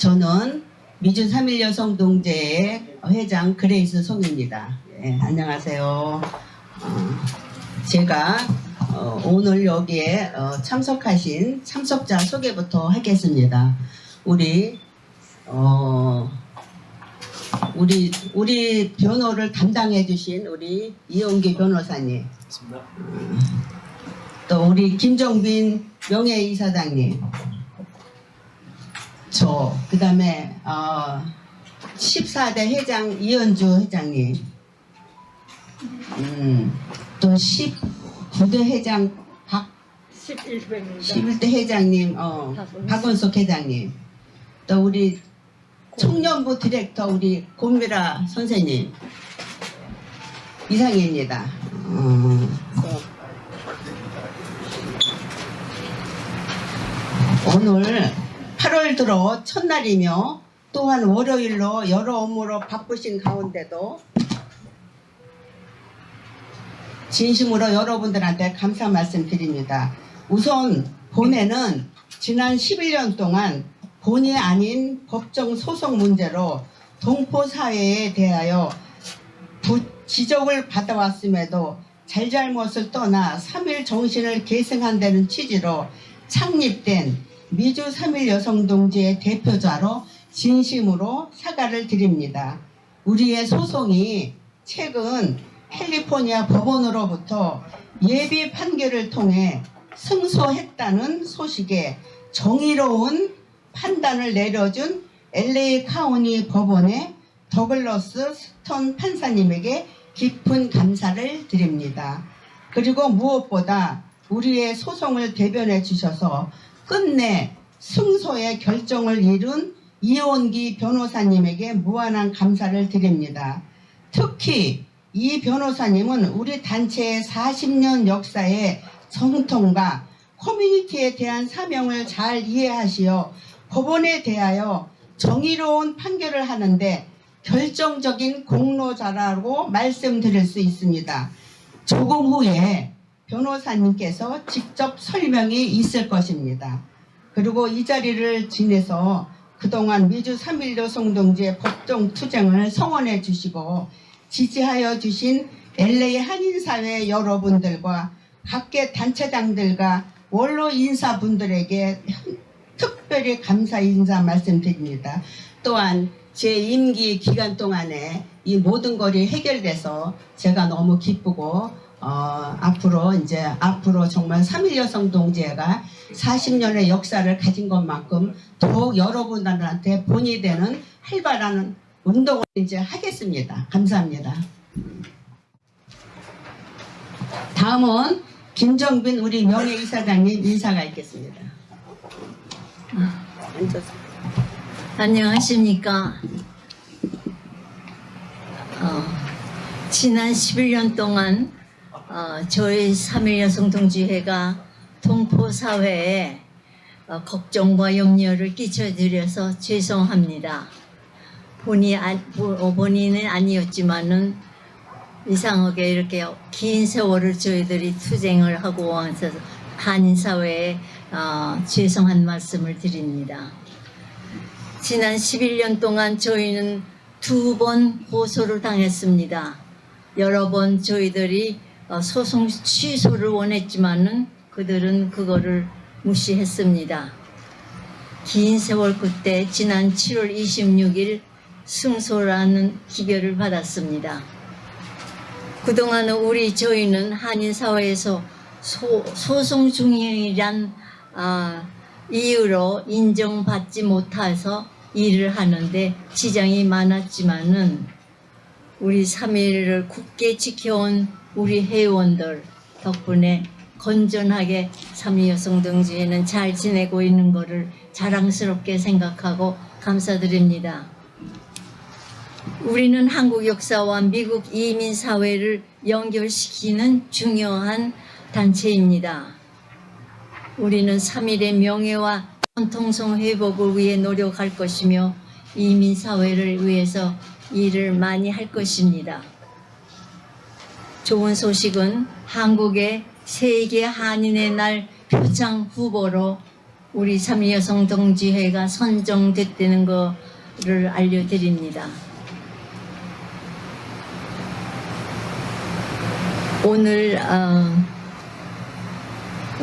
저는 미주 3일 여성동제의 회장 그레이스 송입니다. 예, 안녕하세요. 어, 제가 어, 오늘 여기에 어, 참석하신 참석자 소개부터 하겠습니다. 우리 어, 우리 우리 변호를 담당해 주신 우리 이용기 변호사님 또 우리 김정빈 명예이사장님 저 그 다음에 어, 14대 회장 이현주 회장님 음, 또 19대 회장 박 11회입니다. 11대 회장님 어, 박원석. 박원석 회장님 또 우리 청년부 디렉터 우리 고미라 선생님 이상입니다. 어, 오늘 8월 들어 첫날이며 또한 월요일로 여러 업무로 바쁘신 가운데도 진심으로 여러분들한테 감사 말씀 드립니다. 우선 본회는 지난 11년 동안 본의 아닌 법정 소송 문제로 동포 사회에 대하여 부, 지적을 받아왔음에도 잘잘못을 떠나 3일 정신을 계승한다는 취지로 창립된 미주 3일 여성동지의 대표자로 진심으로 사과를 드립니다. 우리의 소송이 최근 캘리포니아 법원으로부터 예비 판결을 통해 승소했다는 소식에 정의로운 판단을 내려준 LA 카우니 법원의 더글러스 스톤 판사님에게 깊은 감사를 드립니다. 그리고 무엇보다 우리의 소송을 대변해 주셔서 끝내 승소의 결정을 이룬 이원기 변호사님에게 무한한 감사를 드립니다. 특히 이 변호사님은 우리 단체의 40년 역사의 정통과 커뮤니티에 대한 사명을 잘 이해하시어 법원에 대하여 정의로운 판결을 하는데 결정적인 공로자라고 말씀드릴 수 있습니다. 조금 후에 변호사님께서 직접 설명이 있을 것입니다. 그리고 이 자리를 지내서 그동안 미주 3.1 여성동지의 법정 투쟁을 성원해 주시고 지지하여 주신 LA 한인사회 여러분들과 각계 단체장들과 원로 인사분들에게 특별히 감사 인사 말씀드립니다. 또한 제 임기 기간 동안에 이 모든 것이 해결돼서 제가 너무 기쁘고 어, 앞으로 이제 앞으로 정말 3.1 여성 동지회가 40년의 역사를 가진 것만큼 더욱 여러분들한테 본이 되는 활발한 운동을 이제 하겠습니다. 감사합니다. 다음은 김정빈 우리 명예이사장님 인사가 있겠습니다. 안녕하십니까. 어, 지난 11년 동안 어, 저희 3.1 여성동지회가 동포사회에 어, 걱정과 염려를 끼쳐드려서 죄송합니다. 본의, 아, 보- 본인은 아니었지만은 이상하게 이렇게 긴 세월을 저희들이 투쟁을 하고 와서 한인사회에 어, 죄송한 말씀을 드립니다. 지난 11년 동안 저희는 두 번 고소를 당했습니다. 여러 번 저희들이 어, 소송 취소를 원했지만은 그들은 그거를 무시했습니다. 긴 세월 그때 지난 7월 26일 승소라는 기별을 받았습니다. 그동안은 우리 저희는 한인 사회에서 소, 소송 중이란 아, 이유로 인정받지 못해서 일을 하는데 지장이 많았지만은 우리 3일을 굳게 지켜온 우리 회원들 덕분에 건전하게 3.2 여성동지회는 잘 지내고 있는 것을 자랑스럽게 생각하고 감사드립니다. 우리는 한국 역사와 미국 이민 사회를 연결시키는 중요한 단체입니다. 우리는 3일의 명예와 전통성 회복을 위해 노력할 것이며 이민 사회를 위해서 일을 많이 할 것입니다. 좋은 소식은 한국의 세계 한인의 날 표창 후보로 우리 삼위여성 동지회가 선정됐다는 거를 알려드립니다. 오늘 어,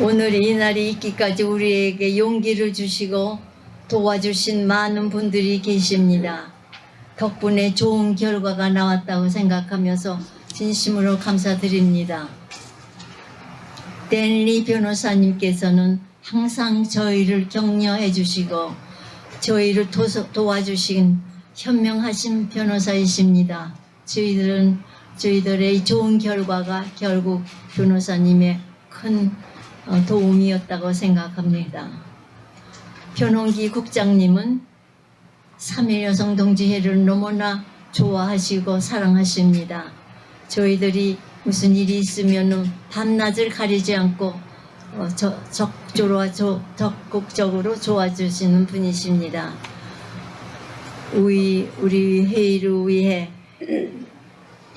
오늘 이 날이 있기까지 우리에게 용기를 주시고 도와주신 많은 분들이 계십니다. 덕분에 좋은 결과가 나왔다고 생각하면서 진심으로 감사드립니다. 댄리 변호사님께서는 항상 저희를 격려해 주시고 저희를 도서, 도와주신 현명하신 변호사이십니다. 저희들은 저희들의 좋은 결과가 결국 변호사님의 큰 어, 도움이었다고 생각합니다. 변홍기 국장님은 3일 여성 동지회를 너무나 좋아하시고 사랑하십니다. 저희들이 무슨 일이 있으면 밤낮을 가리지 않고 어, 저, 적조로, 저, 적극적으로 도와주시는 분이십니다. 우리, 우리 회의를 위해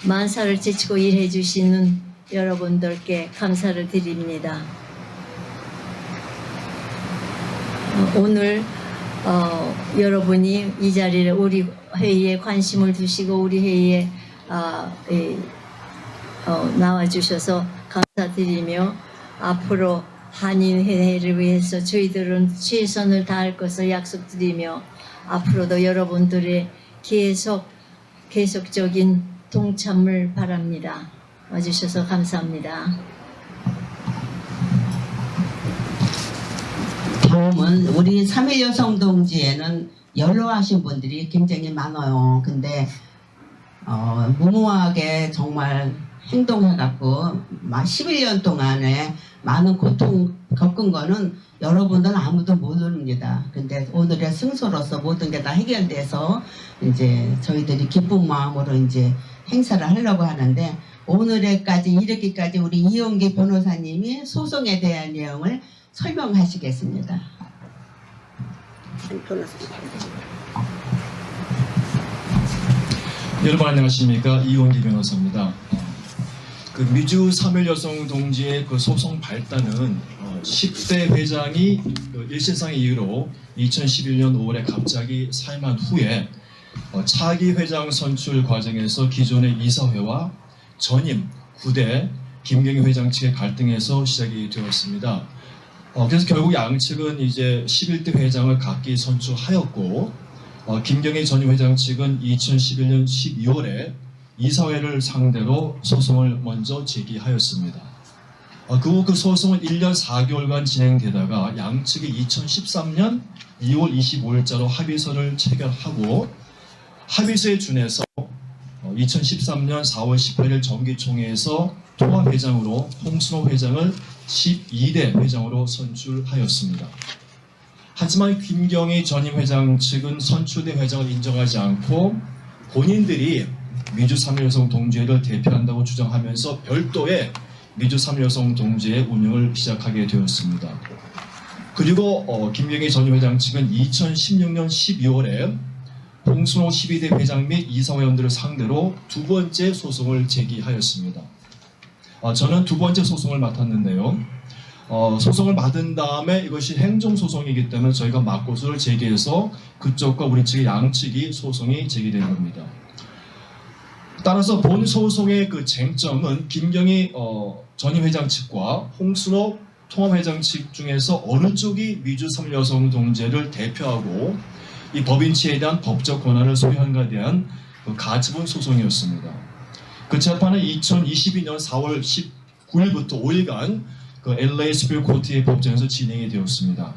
만사를 제치고 일해 주시는 여러분들께 감사를 드립니다. 어, 오늘 어, 여러분이 이 자리를 우리 회의에 관심을 두시고 우리 회의에 아, 이, 어, 나와주셔서 감사드리며 앞으로 한인회를 위해서 저희들은 최선을 다할 것을 약속드리며 앞으로도 여러분들의 계속 계속적인 동참을 바랍니다. 와주셔서 감사합니다. 다음은 우리 3일 여성 동지에는 연로하신 분들이 굉장히 많아요. 근데 어, 무모하게 정말 행동해갖고 막 11년 동안에 많은 고통 겪은 거는 여러분들은 아무도 모릅니다. 근데 오늘의 승소로서 모든 게 다 해결돼서 이제 저희들이 기쁜 마음으로 이제 행사를 하려고 하는데 오늘에까지 이렇게까지 우리 이용기 변호사님이 소송에 대한 내용을 설명하시겠습니다. 여러분 안녕하십니까 이원기 변호사입니다. 어, 그 미주 3일 여성 동지의 그 소송 발단은 어, 10대 회장이 그 일신상의 이유로 2011년 5월에 갑자기 사임한 후에 어, 차기 회장 선출 과정에서 기존의 이사회와 전임 9대 김경희 회장 측의 갈등에서 시작이 되었습니다. 어, 그래서 결국 양측은 이제 11대 회장을 각기 선출하였고 어, 김경희 전임 회장 측은 2011년 12월에 이사회를 상대로 소송을 먼저 제기하였습니다. 어, 그후 그 소송은 1년 4개월간 진행되다가 양측이 2013년 2월 25일자로 합의서를 체결하고 합의서에 준해서 어, 2013년 4월 18일 정기총회에서 통합회장으로 홍순호 회장을 12대 회장으로 선출하였습니다. 하지만 김경희 전임 회장 측은 선출된 회장을 인정하지 않고 본인들이 미주 3일 여성 동지회를 대표한다고 주장하면서 별도의 미주 3일 여성 동지회 운영을 시작하게 되었습니다. 그리고 어, 김경희 전임 회장 측은 2016년 12월에 홍순호 12대 회장 및 이사회원들을 상대로 두 번째 소송을 제기하였습니다. 아, 저는 두 번째 소송을 맡았는데요. 어, 소송을 받은 다음에 이것이 행정소송이기 때문에 저희가 맞고서를 제기해서 그쪽과 우리 측의 양측이 소송이 제기된 겁니다. 따라서 본 소송의 그 쟁점은 김경희 어, 전임 회장 측과 홍순호 통합회장 측 중에서 어느 쪽이 미주 3여성 동제를 대표하고 이 법인치에 대한 법적 권한을 소유한가에 대한 그 가처분 소송이었습니다. 그 재판은 2022년 4월 19일부터 5일간 그 LA 스필 코트의 법정에서 진행이 되었습니다.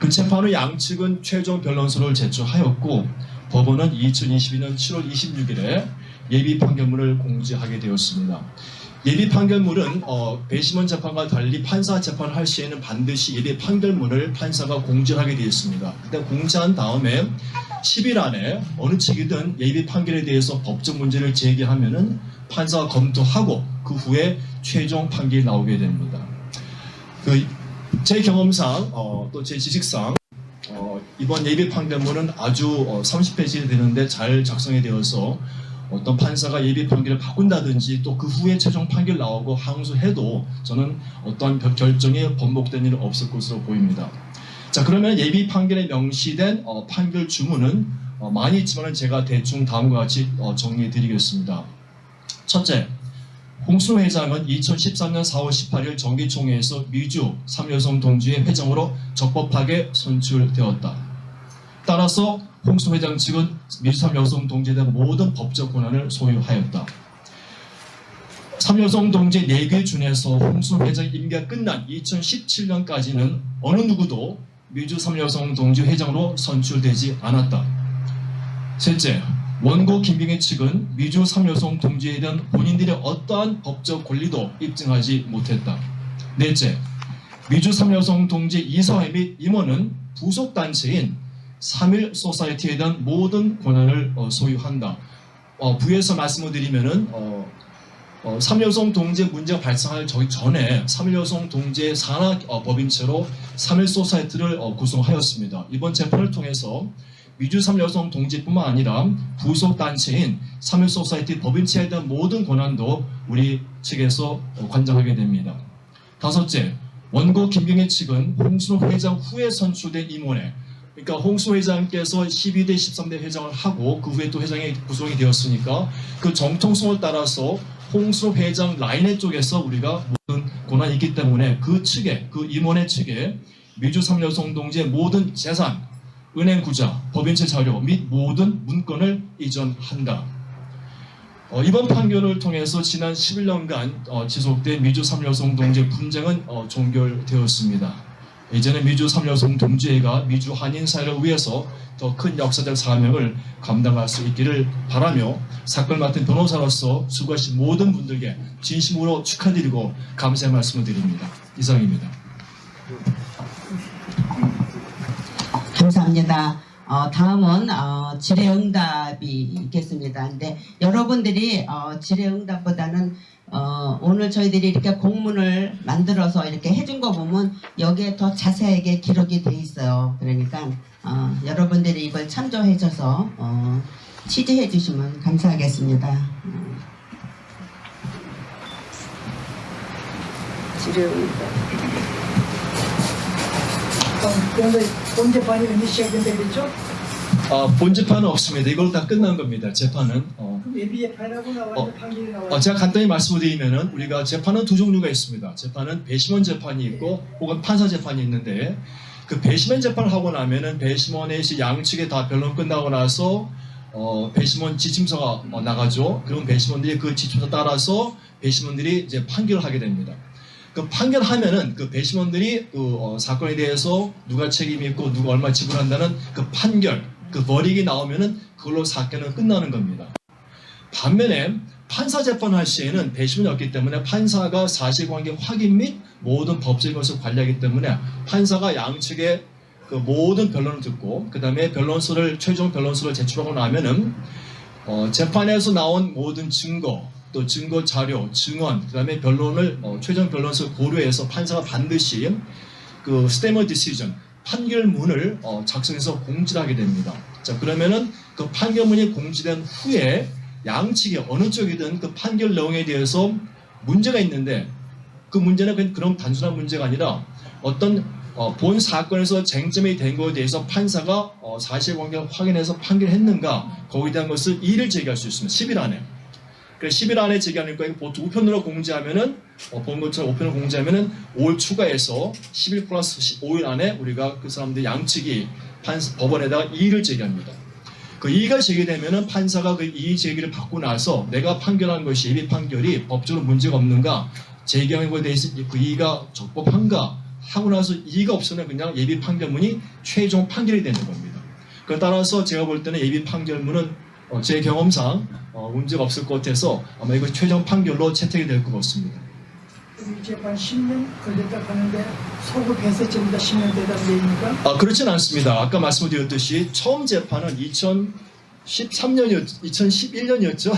그 재판 후 양측은 최종 변론서를 제출하였고 법원은 2022년 7월 26일에 예비 판결문을 공지하게 되었습니다. 예비 판결문은 어, 배심원 재판과 달리 판사 재판을 할 시에는 반드시 예비 판결문을 판사가 공지하게 되어 있습니다. 일단 공지한 다음에 10일 안에 어느 측이든 예비 판결에 대해서 법적 문제를 제기하면은 판사가 검토하고 그 후에 최종 판결이 나오게 됩니다. 그 제 경험상 어, 또 제 지식상 어, 이번 예비 판결문은 아주 어, 30페이지 되는데 잘 작성이 되어서 어떤 판사가 예비 판결을 바꾼다든지 또 그 후에 최종 판결 나오고 항소해도 저는 어떤 결- 결정이 번복된 일은 없을 것으로 보입니다. 자 그러면 예비 판결에 명시된 어, 판결 주문은 어, 많이 있지만 제가 대충 다음과 같이 어, 정리해 드리겠습니다. 첫째, 홍순호 회장은 2013년 4월 18일 정기총회에서 미주 3여성 동지의 회장으로 적법하게 선출되었다. 따라서 홍순호 회장 측은 미주 3여성 동지에 대한 모든 법적 권한을 소유하였다. 3여성 동지 4개 중에서 홍순호 회장 임기가 끝난 2017년까지는 어느 누구도 미주 3여성 동지 회장으로 선출되지 않았다. 셋째, 원고 김빙희 측은 미주 3여성 동지에 대한 본인들의 어떠한 법적 권리도 입증하지 못했다. 넷째, 미주 3여성 동지 이사회 및 임원은 부속 단체인 3일 소사이티에 대한 모든 권한을 어, 소유한다. 어, 부에서 말씀을 드리면은 어, 어, 3여성 동지 문제가 발생할 전에 3여성 동지의 산하 어, 법인체로 3일 소사이티를 어, 구성하였습니다. 이번 재판을 통해서 미주 3여성 동지뿐만 아니라 부속 단체인 3일 소사이티 법인체에 대한 모든 권한도 우리 측에서 어, 관장하게 됩니다. 다섯째, 원고 김경애 측은 홍순호 회장 후에 선출된 임원에 그러니까 홍순호 회장께서 12대 13대 회장을 하고 그 후에 또 회장이 구성이 되었으니까 그 정통성을 따라서 홍순호 회장 라인의 쪽에서 우리가 모든 권한이 있기 때문에 그 측에 그 임원의 측에 미주 3여성 동지의 모든 재산 은행 구자, 법인체 자료 및 모든 문건을 이전한다. 어, 이번 판결을 통해서 지난 11년간 어, 지속된 미주 3여성 동지의 분쟁은 어, 종결되었습니다. 이제는 미주 3여성 동지회가 미주 한인 사회를 위해서 더 큰 역사적 사명을 감당할 수 있기를 바라며 사건을 맡은 변호사로서 수고하신 모든 분들께 진심으로 축하드리고 감사의 말씀을 드립니다. 이상입니다. 감사합니다. 어, 다음은 어, 질의응답이 있겠습니다. 근데 여러분들이 어, 질의응답보다는 어, 오늘 저희들이 이렇게 공문을 만들어서 이렇게 해준 거 보면 여기에 더 자세하게 기록이 돼 있어요. 그러니까 어, 여러분들이 이걸 참조해 줘서 어, 취재해 주시면 감사하겠습니다. 그런데 본 재판이 언제 시작된다 그랬죠? 아, 본 재판은 없습니다. 이걸로 다 끝난 겁니다. 재판은. 어, 그럼 예비 재판하고 나와요? 어, 판결이 나와요? 어, 제가 간단히 말씀을 드리면은 우리가 재판은 두 종류가 있습니다. 재판은 배심원 재판이 있고 혹은 판사 재판이 있는데 그 배심원 재판을 하고 나면은 배심원의 시 양측에 다 변론 끝나고 나서 어, 배심원 지침서가 어, 나가죠. 그럼 배심원들이 그 지침서 따라서 배심원들이 이제 판결을 하게 됩니다. 그 판결하면은 그 배심원들이 그 어, 사건에 대해서 누가 책임이 있고 누가 얼마 지불한다는 그 판결, 그 벌익이 나오면은 그걸로 사건은 끝나는 겁니다. 반면에 판사 재판할 시에는 배심원이 없기 때문에 판사가 사실관계 확인 및 모든 법적인 것을 관리하기 때문에 판사가 양측의 그 모든 변론을 듣고 그 다음에 변론서를 최종 변론서를 제출하고 나면은 어, 재판에서 나온 모든 증거 또 증거 자료 증언 그 다음에 변론을 어, 최종 변론서 고려해서 판사가 반드시 그 스테머 디시전 판결문을 어, 작성해서 공지를 하게 됩니다. 자 그러면은 그 판결문이 공지된 후에 양측이 어느 쪽이든 그 판결 내용에 대해서 문제가 있는데 그 문제는 그냥 그런 단순한 문제가 아니라 어떤 어, 본 사건에서 쟁점이 된 것에 대해서 판사가 어, 사실관계를 확인해서 판결했는가 거기에 대한 것을 이의를 제기할 수 있습니다. 10일 안에. 그래서 10일 안에 거예요. 보통 우편으로 공지하면은 어, 본 것처럼 우편으로 공지하면은 5일 추가해서 10일 플러스 5일 안에 우리가 그 사람들 양측이 판, 법원에다가 이의를 제기합니다. 그 이의가 제기되면은 판사가 그 이의 제기를 받고 나서 내가 판결한 것이 예비 판결이 법적으로 문제가 없는가 제기한 것에 대해서 그 이의가 적법한가 하고 나서 이의가 없으면 그냥 예비 판결문이 최종 판결이 되는 겁니다. 그 따라서 제가 볼 때는 예비 판결문은 어, 제 경험상 어, 문제가 없을 것 같아서 아마 이거 최종 판결로 채택이 될 것 같습니다. 이 재판 10년 걸렸다 하는데 소급해서 전부 다 10년 되다는 얘기니까 아 그렇진 않습니다. 아까 말씀드렸듯이 처음 재판은 2013년이었, 2011년이었죠.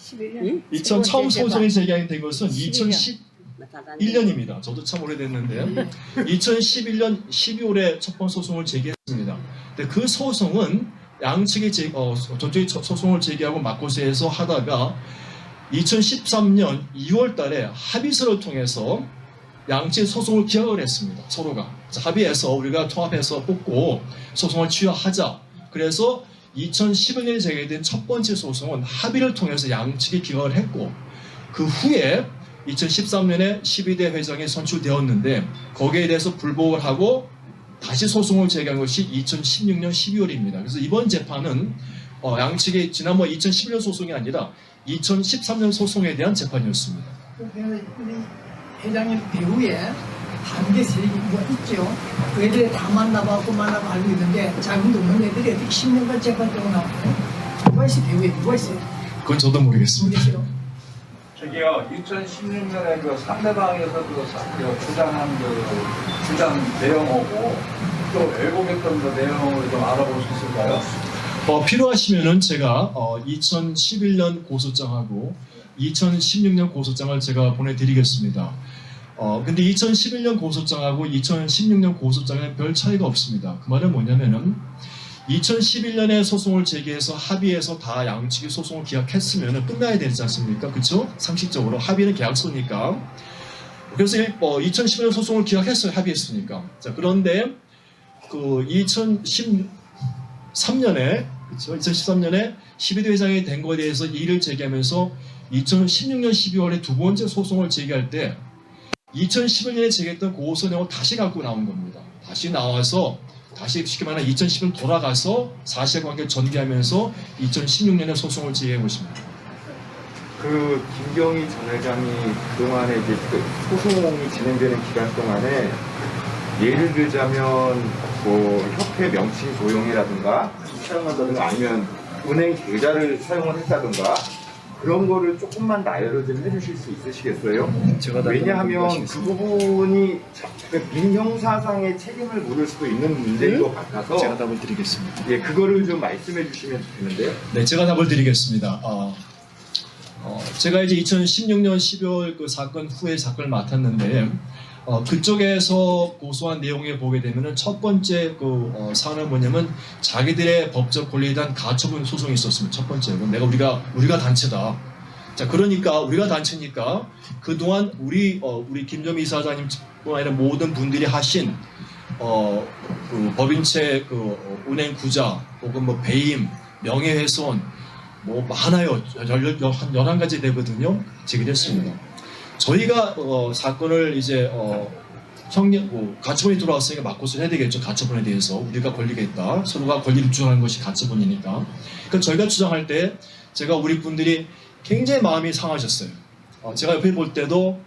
11년? 2000 처음 소송이 제기된 것은 11년. 2011년입니다. 저도 참 오래됐는데요. 2011년 12월에 첫 번 소송을 제기했습니다. 근데 그 소송은 양측이 제, 어, 소- 소송을 제기하고 맞고세에서 하다가 2013년 2월 달에 합의서를 통해서 양측 소송을 기각을 했습니다. 서로가. 합의해서 우리가 통합해서 뽑고 소송을 취하하자. 그래서 2011년에 제기된 첫 번째 소송은 합의를 통해서 양측이 기각을 했고 그 후에 2013년에 12대 회장이 선출되었는데 거기에 대해서 불복을 하고 다시 소송을 제기한 것이 2016년 12월입니다. 그래서 이번 재판은 어, 양측이 지난번 2011년 소송이 아니라 2013년 소송에 대한 재판이었습니다. 우리 회장님 배후에 반대 세력이 뭐 있죠. 그 애들 다 만나봐고 만나고 알고 있는데 자금도 없는 애들이 어떻게 10년간 재판 동안 나오고 누가 있어 배후에 누가 있어요? 그건 저도 모르겠습니다. 모르겠어요. 저기요, 2016년에 그 상대방에서 그, 사- 그 주장한 그 주장 내용하고 또 왜곡했던 그 내용을 좀 알아볼 수 있을까요? 어, 필요하시면은 제가 어, 2011년 고소장하고 2016년 고소장을 제가 보내드리겠습니다. 어, 근데 2011년 고소장하고 2016년 고소장에는 별 차이가 없습니다. 그 말은 뭐냐면은 2011년에 소송을 제기해서 합의해서 다 양측이 소송을 기각했으면 끝나야 되지 않습니까? 그렇죠? 상식적으로 합의는 계약서니까. 그래서 일- 어, 2011년 소송을 기각했어요. 합의했으니까. 자 그런데 그 2013년에 그렇죠? 2013년에 12대 회장이 된 거에 대해서 이의를 제기하면서 2016년 12월에 두 번째 소송을 제기할 때 2011년에 제기했던 고소 내용을 다시 갖고 나온 겁니다. 다시 나와서 다시 쉽게 말하면 2010년 돌아가서 사실관계 전개하면서 2016년에 소송을 제기해 보십니다. 그 김경희 전 회장이 그동안에 이제 그 소송이 진행되는 기간 동안에 예를 들자면 뭐 협회 명칭 도용이라든가 사용한다든가 아니면 은행 계좌를 사용을 했다든가 그런 거를 조금만 나열을 좀 해주실 수 있으시겠어요? 왜냐하면 그 부분이 민형사상의 책임을 물을 수도 있는 문제인 것 같아서 제가 답을 드리겠습니다. 예 그거를 좀 말씀해 주시면 좋겠는데요. 네, 제가 답을 드리겠습니다. 어, 어, 제가 이제 2016년 12월 그 사건 후에 사건을 맡았는데 어, 그쪽에서 고소한 내용에 보게 되면은 첫 번째 그 어, 사안은 뭐냐면 자기들의 법적 권리에 대한 가처분 소송이 있었습니다. 첫 번째로 내가 우리가 우리가 단체다. 자 그러니까 우리가 단체니까 그 동안 우리 어, 우리 김정희 이사장님뿐 아니라 모든 분들이 하신 어, 그 법인채 그 어, 은행 구자 혹은 뭐 배임 명예훼손 뭐 많아요. 열, 열, 한 11가지 되거든요. 제기됐습니다. 저희가 어, 사건을 이제 어, 형님, 뭐, 가처분이 들어왔으니까 맞고서 해야 되겠죠. 가처분에 대해서. 우리가 권리가 있다. 서로가 권리를 주장하는 것이 가처분이니까. 그러니까 저희가 주장할 때 제가 우리 분들이 굉장히 마음이 상하셨어요. 어, 제가 옆에 볼 때도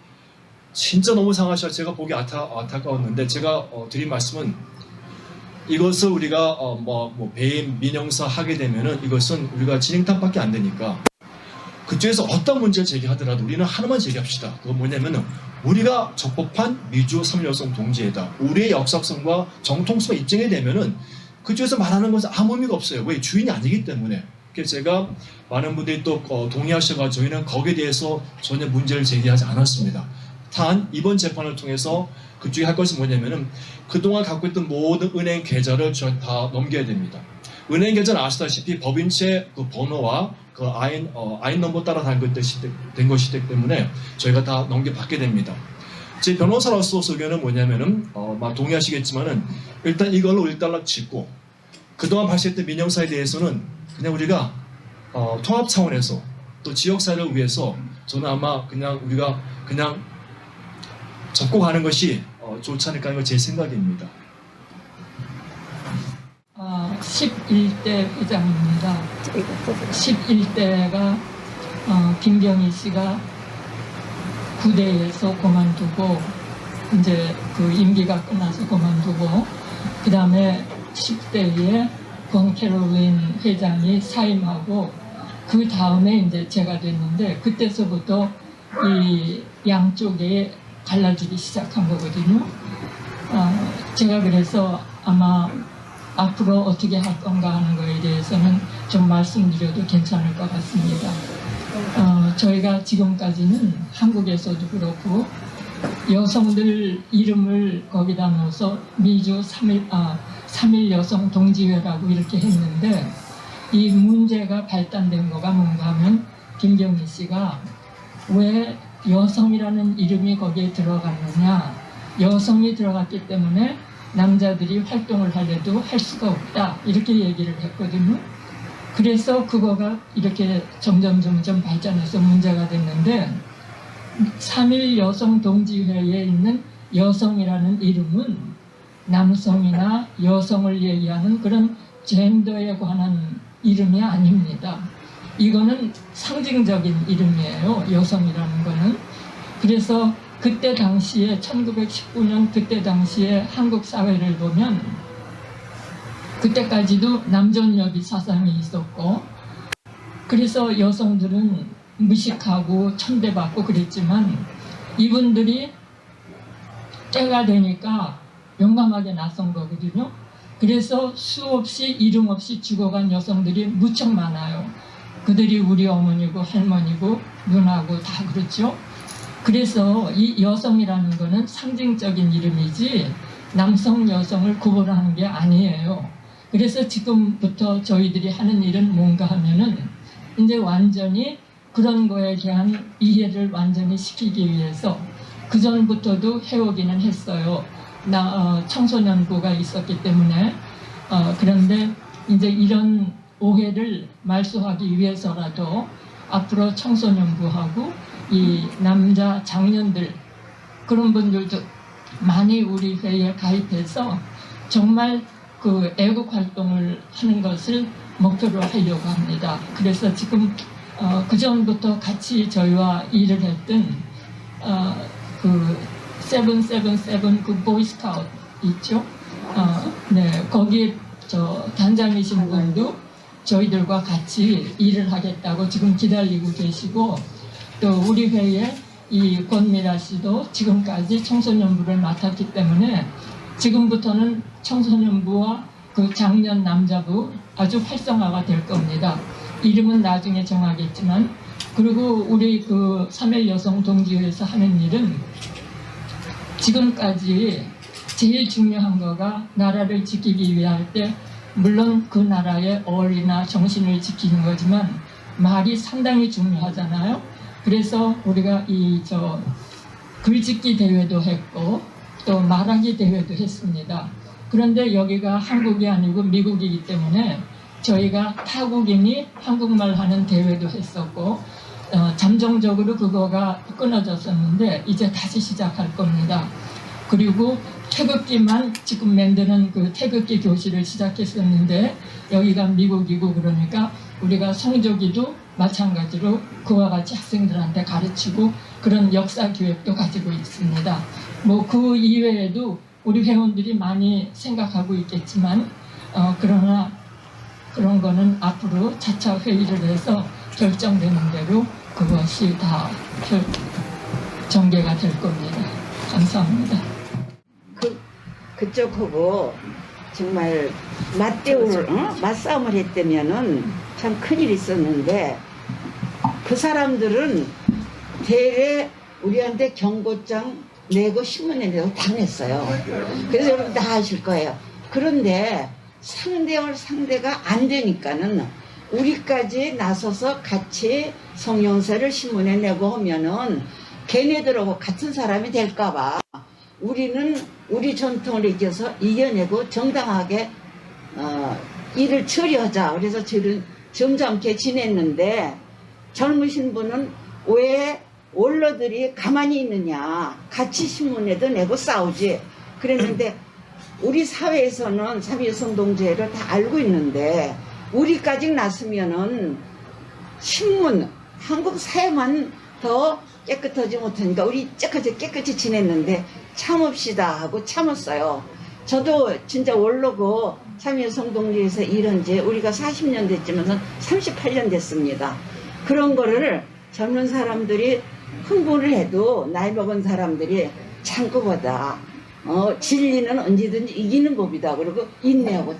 진짜 너무 상하셔. 제가 보기 안타, 안타까웠는데 제가 어, 드린 말씀은 이것을 우리가 어, 뭐, 뭐 배임 민영사 하게 되면은 이것은 우리가 진행탑밖에 안 되니까 그쪽에서 어떤 문제를 제기하더라도 우리는 하나만 제기합시다. 그건 뭐냐면은 우리가 적법한 미주 3여성 동지애다. 우리의 역사성과 정통성을 입증이 되면은 그쪽에서 말하는 것은 아무 의미가 없어요. 왜 주인이 아니기 때문에. 그래서 제가 많은 분들이 또 어, 동의하셔가 저희는 거기에 대해서 전혀 문제를 제기하지 않았습니다. 단 이번 재판을 통해서 그쪽이 할 것이 뭐냐면은 그동안 갖고 있던 모든 은행 계좌를 다 넘겨야 됩니다. 은행 계좌는 아시다시피 법인채 그 번호와 그 아인 어, 아인 넘버 따라 된 것이 된 것이기 때문에 저희가 다 넘겨 받게 됩니다. 제 변호사로서 의견은 뭐냐면은 어, 막 동의하시겠지만은 일단 이걸로 일단락 짓고 그동안 발생했던 민영사에 대해서는 그냥 우리가 어, 통합 차원에서 또 지역 사회를 위해서 저는 아마 그냥 우리가 그냥 접고 가는 것이 어, 좋지 않을까 하는 게 제 생각입니다. 어, 11대 회장입니다. 11대가 어, 김경희 씨가 구대에서 그만두고 이제 그 임기가 끝나서 그만두고 그 다음에 10대에 권캐롤린 회장이 사임하고 그 다음에 이제 제가 됐는데 그때서부터 이 양쪽에 갈라지기 시작한 거거든요. 어, 제가 그래서 아마 앞으로 어떻게 할 건가 하는 거에 대해서는 좀 말씀드려도 괜찮을 것 같습니다. 어, 저희가 지금까지는 한국에서도 그렇고 여성들 이름을 거기다 넣어서 미주 3일, 아, 3일 여성 동지회라고 이렇게 했는데 이 문제가 발단된 거가 뭔가 하면 김경희 씨가 왜 여성이라는 이름이 거기에 들어갔느냐 여성이 들어갔기 때문에 남자들이 활동을 하려도 할 수가 없다 이렇게 얘기를 했거든요. 그래서 그거가 이렇게 점점 점점 발전해서 문제가 됐는데 3일 여성 동지회에 있는 여성이라는 이름은 남성이나 여성을 얘기하는 그런 젠더에 관한 이름이 아닙니다. 이거는 상징적인 이름이에요. 여성이라는 거는. 그래서 그때 당시에 1919년 그때 당시에 한국 사회를 보면 그때까지도 남존여비 사상이 있었고 그래서 여성들은 무식하고 천대받고 그랬지만 이분들이 때가 되니까 용감하게 나선 거거든요. 그래서 수없이 이름 없이 죽어간 여성들이 무척 많아요. 그들이 우리 어머니고 할머니고 누나고 다 그렇죠. 그래서 이 여성이라는 거는 상징적인 이름이지 남성 여성을 구분하는 게 아니에요. 그래서 지금부터 저희들이 하는 일은 뭔가 하면은 이제 완전히 그런 거에 대한 이해를 완전히 시키기 위해서 그 전부터도 해오기는 했어요. 나 어, 청소년부가 있었기 때문에 어, 그런데 이제 이런 오해를 말소하기 위해서라도 앞으로 청소년부하고 이 남자 장년들 그런 분들도 많이 우리 회에 가입해서 정말 그 애국 활동을 하는 것을 목표로 하려고 합니다. 그래서 지금 어, 그 전부터 같이 저희와 일을 했던 어, 그 세븐세븐세븐 그 보이스카우트 있죠? 어, 네 거기에 저 단장이신 분도 저희들과 같이 일을 하겠다고 지금 기다리고 계시고 또 우리 회에 이 권미라 씨도 지금까지 청소년부를 맡았기 때문에 지금부터는 청소년부와 그 장년 남자부 아주 활성화가 될 겁니다. 이름은 나중에 정하겠지만 그리고 우리 그 3일 여성 동지회에서 하는 일은 지금까지 제일 중요한 거가 나라를 지키기 위할 때 물론 그 나라의 어리나 정신을 지키는 거지만 말이 상당히 중요하잖아요. 그래서 우리가 이 저 글짓기 대회도 했고 또 말하기 대회도 했습니다. 그런데 여기가 한국이 아니고 미국이기 때문에 저희가 타국인이 한국말 하는 대회도 했었고 어, 잠정적으로 그거가 끊어졌었는데 이제 다시 시작할 겁니다. 그리고 태극기만 지금 만드는 그 태극기 교실을 시작했었는데 여기가 미국이고 그러니까 우리가 성조기도 마찬가지로 그와 같이 학생들한테 가르치고 그런 역사 교육도 가지고 있습니다. 뭐 그 이외에도 우리 회원들이 많이 생각하고 있겠지만 어, 그러나 그런 거는 앞으로 차차 회의를 해서 결정되는 대로 그것이 다 결, 전개가 될 겁니다. 감사합니다. 그 그쪽하고 정말 맞대우를 어? 맞싸움을 했다면은 참 큰일 있었는데 그 사람들은 대래 우리한테 경고장 내고 신문에 내고 당했어요. 그래서 여러분 다 아실 거예요. 그런데 상대할 상대가 안 되니까는 우리까지 나서서 같이 성명서를 신문에 내고 하면은 걔네들하고 같은 사람이 될까봐 우리는 우리 전통을 이겨서 이겨내고 정당하게 어, 일을 처리하자. 그래서 저를 점잖게 지냈는데 젊으신 분은 왜 원로들이 가만히 있느냐. 같이 신문에도 내고 싸우지. 그랬는데 우리 사회에서는 삼위여성동제를 다 알고 있는데 우리까지 났으면은 신문 한국 사회만 더 깨끗하지 못하니까 우리 깨끗이 깨끗이 지냈는데 참읍시다 하고 참았어요. 저도 진짜 원로고 참여성동리에서 일한 지 우리가 40년 됐지만 38년 됐습니다. 그런 거를 젊은 사람들이 흥분을 해도 나이 먹은 사람들이 참고보다 어, 진리는 언제든지 이기는 법이다. 그리고 인내하고 참